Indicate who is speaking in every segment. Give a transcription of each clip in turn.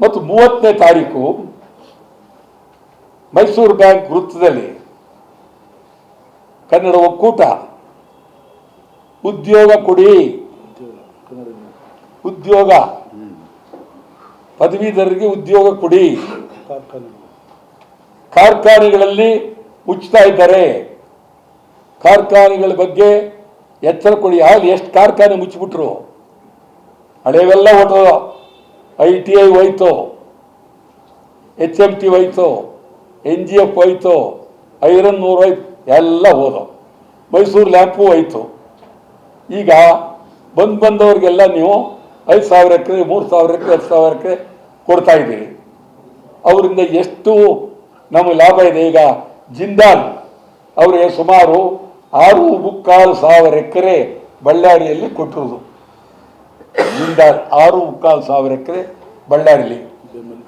Speaker 1: ಮತ್ತು ಮೂವತ್ತನೇ ತಾರೀಕು ಮೈಸೂರು ಬ್ಯಾಂಕ್ ವೃತ್ತದಲ್ಲಿ ಕನ್ನಡ ಒಕ್ಕೂಟ ಉದ್ಯೋಗ ಕೊಡಿ. ಉದ್ಯೋಗ. ಪದವೀಧರರಿಗೆ ಉದ್ಯೋಗ ಕೊಡಿ. ಕಾರ್ಖಾನೆಗಳಲ್ಲಿ ಮುಚ್ಚುತ್ತಾ ಇದ್ದಾರೆ. ಕಾರ್ಖಾನೆಗಳ ಬಗ್ಗೆ ಎಚ್ಚರ ಕೊಡಿ. ಆಗಲಿ ಎಷ್ಟು ಕಾರ್ಖಾನೆ ಮುಚ್ಚಿಬಿಟ್ರು? ಹಳೆಯವೆಲ್ಲ ಹೊಟ್ಟೋದು ಐ ಟಿ ಐ ಹೋಯ್ತು, ಎಚ್ ಎಂ ಟಿ ಹೋಯ್ತು, ಎನ್ ಜಿ ಎಫ್ ಹೋಯ್ತು, ಐರನ್ ನೂರು ಹೋಯ್ತು, ಎಲ್ಲ ಹೋದೋ ಮೈಸೂರು ಲ್ಯಾಂಪು ಹೋಯ್ತು. ಈಗ ಬಂದು ಬಂದವ್ರಿಗೆಲ್ಲ ನೀವು ಐದು ಸಾವಿರ ಎಕರೆ, ಮೂರು ಸಾವಿರ ಎಕರೆ, ಹತ್ತು ಸಾವಿರ ಎಕರೆ ಕೊಡ್ತಾ ಇದ್ದೀರಿ. ಅವರಿಂದ ಎಷ್ಟು ನಮಗೆ ಲಾಭ ಇದೆ? ಈಗ ಜಿಂದಾಲ್ ಅವರಿಗೆ ಸುಮಾರು ಆರು ಮುಕ್ಕಾಲು ಸಾವಿರ ಎಕರೆ ಬಳ್ಳಾರಿಯಲ್ಲಿ ಕೊಟ್ಟಿರೋದು. ಜಿಂದಾಲ್ ಆರು ಮುಕ್ಕಾಲು ಸಾವಿರ ಎಕರೆ ಬಳ್ಳಾರಿಲಿ.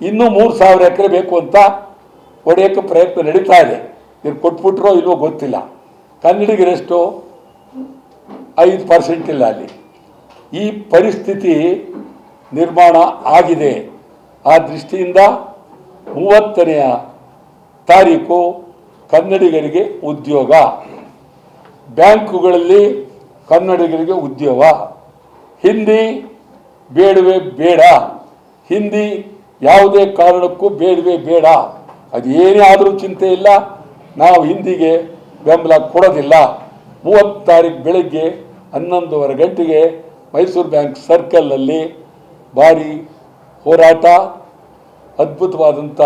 Speaker 1: ಇನ್ನೂ ಮೂರು ಸಾವಿರ ಎಕರೆ ಬೇಕು ಅಂತ ಹೊಡೆಯೋಕ್ಕೆ ಪ್ರಯತ್ನ ನಡೀತಾ ಇದೆ. ನೀವು ಕೊಟ್ಬಿಟ್ರೋ ಇಲ್ವೋ ಗೊತ್ತಿಲ್ಲ. ಕನ್ನಡಿಗರೆಷ್ಟು? ಐದು ಪರ್ಸೆಂಟ್ ಇಲ್ಲ ಅಲ್ಲಿ. ಈ ಪರಿಸ್ಥಿತಿ ನಿರ್ಮಾಣ ಆಗಿದೆ. ಆ ದೃಷ್ಟಿಯಿಂದ ಮೂವತ್ತನೆಯ ತಾರೀಕು ಕನ್ನಡಿಗರಿಗೆ ಉದ್ಯೋಗ. ಬ್ಯಾಂಕುಗಳಲ್ಲಿ ಕನ್ನಡಿಗರಿಗೆ ಉದ್ಯೋಗ. ಹಿಂದಿ ಬೇಡವೇ ಬೇಡ. ಹಿಂದಿ ಯಾವುದೇ ಕಾರಣಕ್ಕೂ ಬೇಡವೇ ಬೇಡ. ಅದೇನೇ ಆದರೂ ಚಿಂತೆ ಇಲ್ಲ. ನಾವು ಹಿಂದಿಗೆ ಬೆಂಬಲ ಕೊಡೋದಿಲ್ಲ. ಮೂವತ್ತು ತಾರೀಕು ಬೆಳಗ್ಗೆ ಹನ್ನೊಂದುವರೆ ಗಂಟೆಗೆ ಮೈಸೂರು ಬ್ಯಾಂಕ್ ಸರ್ಕಲ್ನಲ್ಲಿ ಭಾರಿ ಹೋರಾಟ. ಅದ್ಭುತವಾದಂಥ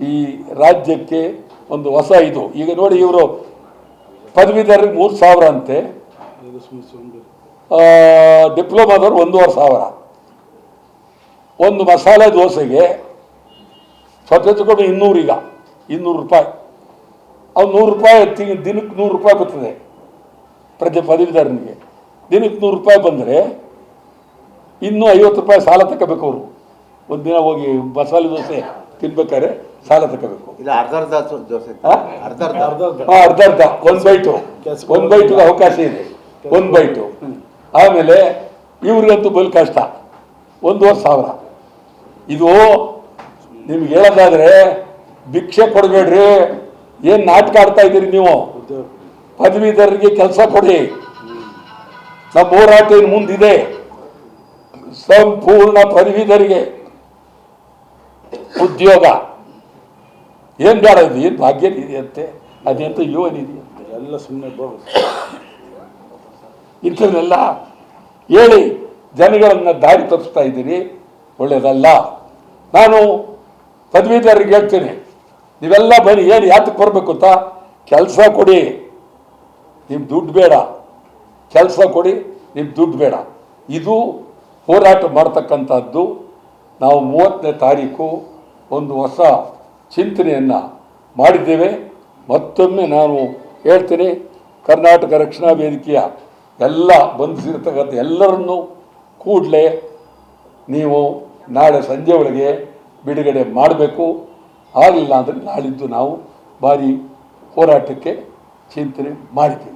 Speaker 1: ಈ ರಾಜ್ಯಕ್ಕೆ ಒಂದು ಹೊಸ ಇದು. ಈಗ ನೋಡಿ ಇವರು ಪದವೀಧರಿಗೆ ಮೂರು ಸಾವಿರ ಅಂತೆ. ಡಿಪ್ಲೊಮಾದವ್ರು ಒಂದೂವರೆ ಸಾವಿರ. ಒಂದು ಮಸಾಲೆ ದೋಸೆಗೆ ಸ್ವತಂತ್ರ ಇನ್ನೂರು ಈಗ ಇನ್ನೂರು ರೂಪಾಯಿ. ಅವ್ನು ನೂರು ರೂಪಾಯಿ ತಿ- ದಿನಕ್ಕೆ ನೂರು ರೂಪಾಯಿ ಬರ್ತದೆ ಪ್ರತಿ ಪದವೀಧರನಿಗೆ. ದಿನಕ್ಕೆ ನೂರು ರೂಪಾಯಿ ಬಂದರೆ ಇನ್ನೂ ಐವತ್ತು ರೂಪಾಯಿ ಸಾಲ ತಗೋಬೇಕು ಅವರು. ಒಂದು ದಿನ ಹೋಗಿ ಮಸಾಲೆ ದೋಸೆ ತಿನ್ಬೇಕಾದ್ರೆ ಸಾಲ ತಗೋಬೇಕು.
Speaker 2: ಇದು ಅರ್ಧ ಅರ್ಧ ದೋಸೆ
Speaker 1: ಹಾ?
Speaker 2: ಅರ್ಧ ಅರ್ಧ
Speaker 1: ಒಂದು ಅರ್ಧ ಅರ್ಧ ಒಂದ್ ಬೈಟು ಒಂದ್ ಬೈಟಿಗೆ ಅವಕಾಶ ಇದೆ. ಒಂದು ಬೈಟು ಆಮೇಲೆ ಇವ್ರಿಗಂತೂ ಬಲ್ ಕಷ್ಟ. ಒಂದೂವರೆ ಸಾವಿರ. ಇದು ನಿಮ್ಗೆ ಹೇಳೋದಾದ್ರೆ ಭಿಕ್ಷೆ ಕೊಡಬೇಡ್ರಿ. ಏನು ನಾಟಕ ಆಡ್ತಾ ಇದ್ದೀರಿ ನೀವು? ಪದವೀಧರರಿಗೆ ಕೆಲಸ ಕೊಡಿ. ನಮ್ಮ ಹೋರಾಟ ಇನ್ನು ಮುಂದಿದೆ? ಸಂಪೂರ್ಣ ಪದವೀಧರಿಗೆ. ಉದ್ಯೋಗ. ಏನು ಬೇಡ ಇದು? ಏನ್ ಭಾಗ್ಯ ಇದೆಯಂತೆ ಅದೆಂತ ಯುವ ನಿಧಿ ಅಂತೆ
Speaker 3: ಎಲ್ಲ ಸುಮ್ಮನೆ
Speaker 1: ಇಂಥವನ್ನೆಲ್ಲ ಹೇಳಿ ಜನಗಳನ್ನು ದಾರಿ ತಪ್ಪಿಸ್ತಾ ಇದ್ದೀರಿ ಒಳ್ಳೆಯದಲ್ಲ ನಾನು ಪದವೀಧರರಿಗೆ ಹೇಳ್ತೇನೆ, ನೀವೆಲ್ಲ ಬನ್ನಿ ಏನು ಯಾತಕ್ಕೆ ಬರಬೇಕು ಅಂತ ಕೆಲಸ ಕೊಡಿ. ನಿಮ್ಮ ದುಡ್ಡು ಬೇಡ. ಕೆಲಸ ಕೊಡಿ ನಿಮ್ಮ ದುಡ್ಡು ಬೇಡ. ಇದು ಹೋರಾಟ ಮಾಡ್ತಕ್ಕಂಥದ್ದು ನಾವು ಮೂವತ್ತನೇ ತಾರೀಕು ಒಂದು ಹೊಸ ಚಿಂತನೆಯನ್ನು ಮಾಡಿದ್ದೇವೆ. ಮತ್ತೊಮ್ಮೆ ನಾನು ಹೇಳ್ತೀನಿ, ಕರ್ನಾಟಕ ರಕ್ಷಣಾ ವೇದಿಕೆಯ ಎಲ್ಲ ಬಂಧಿಸಿರ್ತಕ್ಕಂಥ ಎಲ್ಲರನ್ನೂ ಕೂಡಲೇ ನೀವು ನಾಳೆ ಸಂಜೆ ಒಳಗೆ ಬಿಡುಗಡೆ ಮಾಡಬೇಕು. ಆಗಲಿಲ್ಲ ಅಂದರೆ ನಾಳಿದ್ದು ನಾವು ಭಾರಿ ಹೋರಾಟಕ್ಕೆ ಚಿಂತನೆ ಮಾಡಿದ್ದೀವಿ.